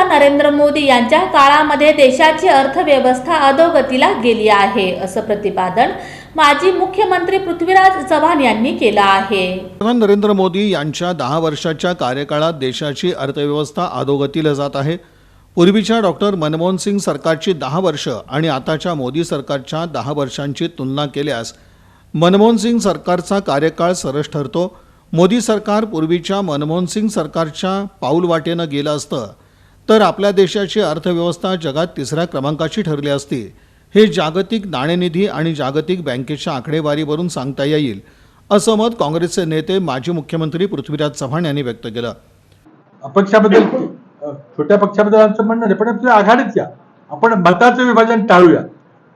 पंतप्रधान नरेंद्र मोदी यांच्या काळामध्ये देशाची अर्थव्यवस्था अधोगतीला गेली आहे असं प्रतिपादन माजी मुख्यमंत्री पृथ्वीराज चव्हाण यांनी केलं आहे. पंतप्रधान नरेंद्र मोदी यांच्या दहा वर्षाच्या कार्यकाळात देशाची अर्थव्यवस्था अधोगतीला जात आहे. पूर्वीच्या डॉक्टर मनमोहन सिंग सरकारची दहा वर्ष आणि आताच्या मोदी सरकारच्या दहा वर्षांची तुलना केल्यास मनमोहन सिंग सरकारचा कार्यकाळ सरस ठरतो. मोदी सरकार पूर्वीच्या मनमोहन सिंग सरकारच्या पाऊलवाटेनं गेलं असतं. तर आपल्या देशाची अर्थव्यवस्था जगात तिसऱ्या क्रमांकाची ठरली असती. हे जागतिक नाणेनिधी आणि जागतिक बँकेच्या आकडेवारीवरून सांगता येईल असं मत काँग्रेसचे नेते माजी मुख्यमंत्री पृथ्वीराज चव्हाण यांनी व्यक्त केलं. अपक्षाबद्दल छोट्या पक्षाबद्दल आमचं म्हणणं नाही पण आपल्या आघाडीत या. आपण मताचं विभाजन टाळूया.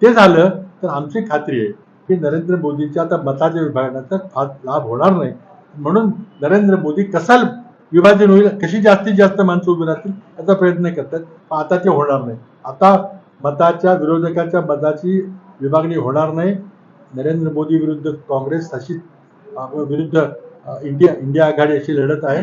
ते झालं तर आमची खात्री आहे की नरेंद्र मोदींच्या आता मताच्या विभाजनाचा फार लाभ होणार नाही. म्हणून नरेंद्र मोदी कसा विभाजन होईल. कशी जास्तीत जास्त माणसं उभी राहतील याचा प्रयत्न करतात. आता ते होणार नाही. आता मताच्या विरोधकाच्या मताची विभागणी होणार नाही. नरेंद्र मोदी विरुद्ध काँग्रेस अशी विरुद्ध इंडिया इंडिया आघाडी अशी लढत आहे.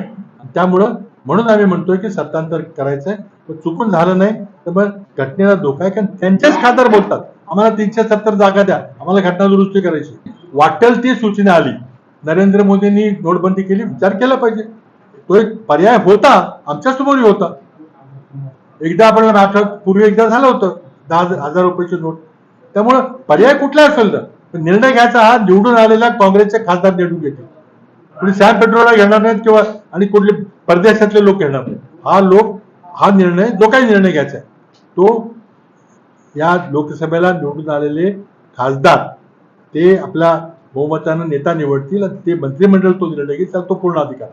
त्यामुळं म्हणून आम्ही म्हणतोय की सत्तांतर करायचंय. पण चुकून झालं नाही. तर मग घटनेला धोका आहे. कारण त्यांच्याच खातर बोलतात. आम्हाला तीनशे सत्तर जागा द्या. आम्हाला घटना दुरुस्ती करायची. वाटेल ती सूचना आली. नरेंद्र मोदींनी नोटबंदी केली. विचार केला पाहिजे. तो एक पर्याय होता आमच्या समोरही होता. एकदा आपण आठवत पूर्वी एकदा झालं होतं दहा हजार- रुपयाची नोट. त्यामुळं पर्याय कुठला असेल तर निर्णय घ्यायचा हा निवडून आलेला काँग्रेसचे खासदार निवडून घेतील. कुणी सॅम पेट्रोलला घेणार नाहीत किंवा आणि कुठले परदेशातले लोक घेणार नाहीत. हा लोक हा निर्णय जो काही निर्णय घ्यायचा आहे तो या लोकसभेला निवडून आलेले खासदार ते आपल्या बहुमतानं नेता निवडतील आणि ते मंत्रिमंडळ तो निर्णय घेईल त्याला तो पूर्ण अधिकार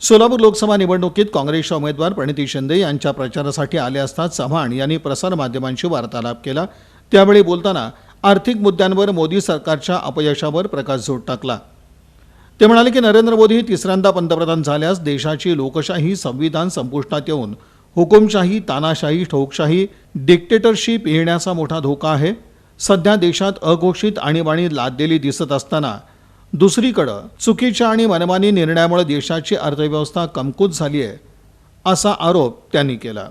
सोलापूर लोकसभा निवडणुकीत काँग्रेसच्या उमेदवार प्रणिती शिंदे यांच्या प्रचारासाठी आले असता चव्हाण यांनी प्रसारमाध्यमांशी वार्तालाप केला. त्यावेळी बोलताना आर्थिक मुद्द्यांवर मोदी सरकारच्या अपयशावर प्रकाश प्रकाशझोत टाकला. ते म्हणाले की नरेंद्र मोदी तिसऱ्यांदा पंतप्रधान झाल्यास देशाची लोकशाही संविधान संपुष्टात येऊन हुकुमशाही तानाशाही ठोकशाही डिक्टेटरशिप येण्याचा मोठा धोका आहे. सध्या देशात अघोषित आणीबाणी लादलेली दिसत असताना दुसरीकडं चुकीच्या आणि मनमानी निर्णयामुळे देशाची अर्थव्यवस्था कमकुत झाली आहे असा आरोप त्यांनी केला.